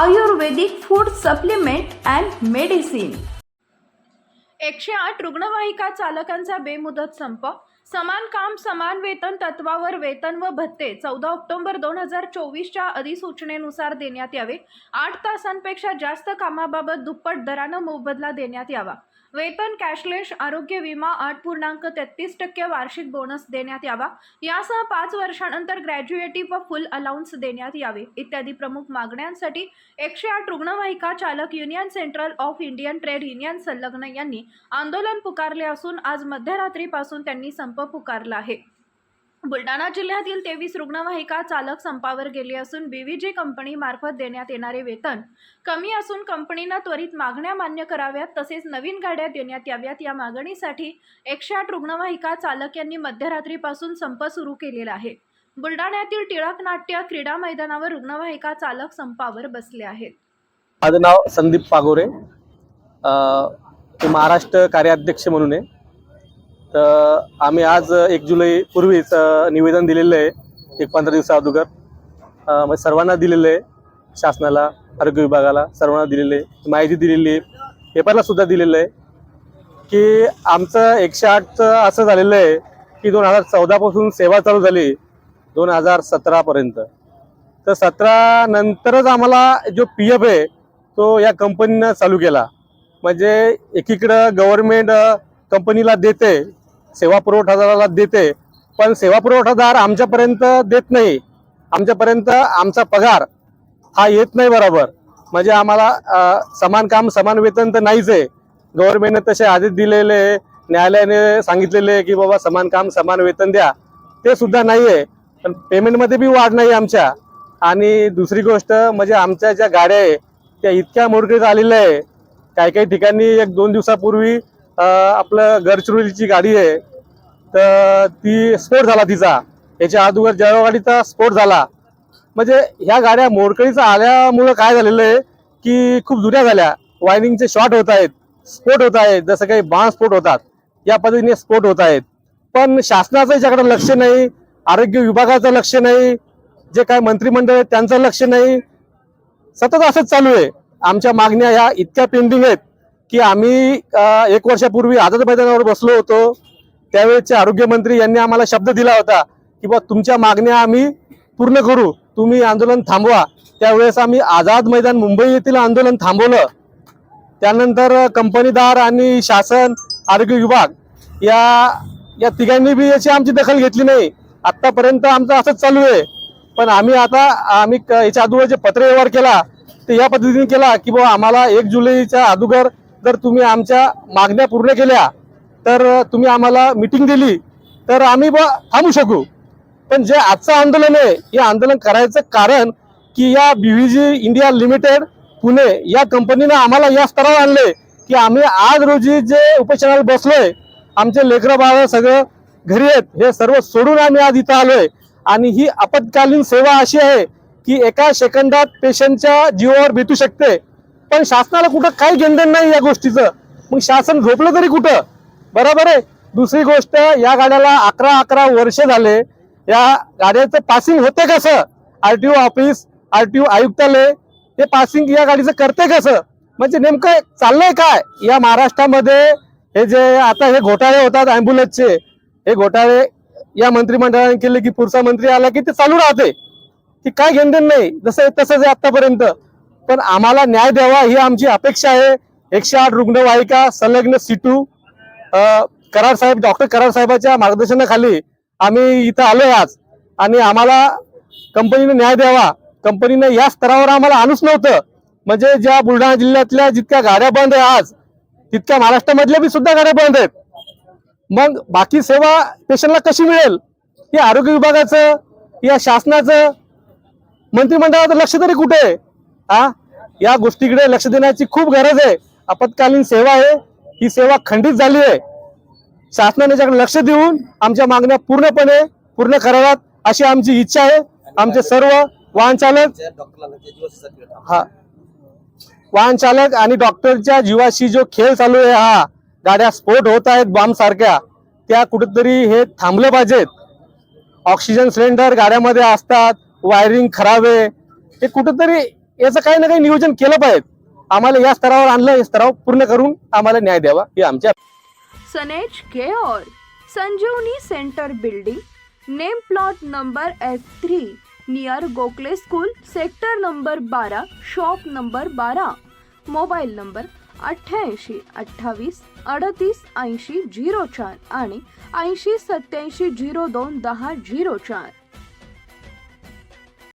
Ayurvedic food supplement and medicine. एकशे आठ रुग्णवाहिका चालकांचा बेमुदत संप. समान काम समान वेतन तत्वावर वेतन व भत्ते चौदा ऑक्टोबर दोन हजार चोवीसच्या अधिसूचनेनुसार देण्यात यावे. आठ तासांपेक्षा जास्त कामाबाबत दुप्पट दरानं मोबदला देण्यात यावा. वेतन कॅशलेस आरोग्य विमा आठ पूर्णांक तेहतीस टक्के वार्षिक बोनस देण्यात यावा. यासह पाच वर्षानंतर ग्रॅज्युएटी व फुल अलाउन्स देण्यात यावे. इत्यादी प्रमुख मागण्यांसाठी एकशे आठ रुग्णवाहिका चालक union central of Indian trade union संलग्न यांनी आंदोलन पुकारले असून आज मध्यरात्रीपासून त्यांनी संप पुकारला आहे. बुलढाणा जिल्ह्यातील तेवीस रुग्णवाहिका चालक संपावर गेले असून बीव्हीजी कंपनीमार्फत देण्यात येणारे वेतन कमी असून कंपनीनं त्वरित मागण्या मान्य कराव्यात तसेच नवीन गाड्या देण्यात याव्यात. या मागणीसाठी एकशे आठ रुग्णवाहिका चालक यांनी मध्यरात्रीपासून संप सुरू केलेला आहे. बुलढाण्यातील टिळक नाट्य क्रीडा मैदानावर रुग्णवाहिका चालक संपावर बसले आहेत. माझं नाव संदीप पागोरे. महाराष्ट्र कार्याध्यक्ष म्हणून आहे. तर आम्ही आज एक जुलै पूर्वीच निवेदन दिलेलं आहे एक पंधरा दिवसा अगोदर. म्हणजे सर्वांना दिलेलं आहे शासनाला आरोग्य विभागाला सर्वांना दिलेलं आहे. माहिती दिलेली आहे पेपरला सुद्धा दिलेलं आहे की आमचं एकशे आठचं असं झालेलं आहे की दोन हजार चौदापासून सेवा चालू झाली दोन हजार सतरापर्यंत तर सतरा नंतरच आम्हाला जो पी एफ आहे तो या कंपनीनं चालू केला. म्हणजे एकीकडं गव्हर्मेंट कंपनीला देते सेवा पुरवठादाराला देते पण सेवा पुरवठादार आमच्यापर्यंत देत नाही. आमच्यापर्यंत आमचा पगार हा येत नाही बरोबर. म्हणजे आम्हाला समान काम समान वेतन तर नाहीच आहे. गव्हर्नमेंटने तसे आदेश दिलेले न्यायालयाने सांगितलेले आहे की बाबा समान काम समान वेतन द्या. ते सुद्धा नाही आहे. पण पेमेंटमध्ये बी वाढ नाही आमच्या. आणि दुसरी गोष्ट म्हणजे आमच्या ज्या गाड्या आहे त्या इतक्या मोडकळीत आलेल्या आहे. काही काही ठिकाणी एक दोन दिवसापूर्वी आपलं गडचिरोलीची गाडी आहे तर ती स्फोट झाला तिचा. याच्या अगोदर जळगाव गाडीचा स्फोट झाला. म्हणजे ह्या गाड्या मोडकळीचा आल्यामुळं काय झालेलं आहे की खूप जुन्या झाल्या. वायरिंगचे शॉर्ट होत आहेत स्फोट होत आहेत जसं काही बाण स्फोट होतात या पद्धतीने स्फोट होत आहेत. पण शासनाचं याच्याकडे लक्ष नाही आरोग्य विभागाचं लक्ष नाही जे काय मंत्रिमंडळ आहे त्यांचं लक्ष नाही. सतत असंच चालू आहे. आमच्या मागण्या ह्या इतक्या पेंडिंग आहेत. की आम्ही एक वर्षापूर्वी आझाद मैदानावर बसलो होतो. त्यावेळेचे आरोग्यमंत्री यांनी आम्हाला शब्द दिला होता की बा तुमच्या मागण्या आम्ही पूर्ण करू. तुम्ही आंदोलन थांबवा. त्यावेळेस आम्ही आझाद मैदान मुंबई येथील आंदोलन थांबवलं. त्यानंतर कंपनीदार आणि शासन आरोग्य विभाग या या तिघांनी बी याची आमची दखल घेतली नाही. आत्तापर्यंत आमचं असंच चालू आहे. पण आम्ही आता आम्ही क- याच्या अगोदर जे पत्र व्यवहार केला ते या पद्धतीने केला की बाबा आम्हाला एक जुलैच्या अगोदर जर तुम्ही आमच्या मागण्या पूर्ण केल्या तर तुम्ही आम्हाला मिटिंग दिली तर आम्ही ब थांबू शकू. पण जे आजचं आंदोलन आहे हे आंदोलन करायचं कारण की या बीव्हीजी इंडिया लिमिटेड पुणे या कंपनीनं आम्हाला या स्तरावर आणले की आम्ही आज रोजी जे उपोषणाला बसलोय आमचे लेकरं बाळ सगळं घरी आहेत हे सर्व सोडून आम्ही आज इथं आलोय. आणि ही आपत्कालीन सेवा अशी आहे की एका सेकंदात पेशंटच्या जीवावर भेटू शकते. पण शासनाला कुठं काही घेणदेण नाही या गोष्टीचं. मग शासन झोपलं तरी कुठं? बरोबर आहे. दुसरी गोष्ट या गाड्याला अकरा अकरा वर्ष झाले. या गाड्याचं पासिंग होते कसं? आरटीओ ऑफिस आरटीओ आयुक्तालय हे पासिंग या गाडीचं करते कसं? म्हणजे नेमकं चाललंय काय? या महाराष्ट्रामध्ये हे जे आता हे घोटाळे होतात अँब्युलन्सचे हे घोटाळे या मंत्रिमंडळाने केले की पुढचा मंत्री आला की ते चालू राहते. की काय घेणदेण नाही? जसं तसंच आहे आतापर्यंत. पण आम्हाला न्याय द्यावा ही आमची अपेक्षा आहे. एकशे आठ रुग्णवाहिका संलग्न सिटू करार साहेब डॉक्टर करार साहेबाच्या मार्गदर्शनाखाली आम्ही इथं आलो आज. आणि आम्हाला कंपनीने न्याय द्यावा. कंपनीने या स्तरावर आम्हाला आणूच नव्हतं. म्हणजे ज्या बुलढाणा जिल्ह्यातल्या जितक्या गाड्या बंद आहे आज तितक्या महाराष्ट्रामधल्या बी सुद्धा गाड्या बंद आहेत. मग बाकी सेवा पेशंटला कशी मिळेल? हे आरोग्य विभागाचं या शासनाचं मंत्रिमंडळाचं लक्ष तरी कुठे आहे? हा? या गोष्टीकडे लक्ष देण्याची खूप गरज आहे. आपत्कालीन सेवा आहे. ही सेवा खंडित झाली आहे. शासनाने याच्याकडे लक्ष देऊन आमच्या मागण्या पूर्णपणे पूर्ण कराव्यात अशी आमची इच्छा आहे. आमचे सर्व वाहन चालक हा. वाहन चालक आणि डॉक्टरच्या जीवाशी जो खेळ चालू आहे हा. गाड्या स्फोट होत आहेत बॉम्ब सारख्या त्या कुठेतरी हे थांबले पाहिजेत. ऑक्सिजन सिलेंडर गाड्यामध्ये असतात. वायरिंग खराब आहे. हे कुठेतरी याचं काही ना काही नियोजन केलं पाहिजे. आम्हाला या स्तरावर आणलं या स्तराव पूर्ण करून आम्हाला न्याय द्यावा हे आमच्या सनेज care Sanjivani centre building name plot number F three near Gokhale school sector number बारा शॉप नंबर बारा मोबाईल नंबर अठ्ठ्याऐंशी अठ्ठावीस अडतीस ऐंशी झिरो चार आणि ऐंशी सत्याऐंशी झिरो दोन दहा झिरो चार.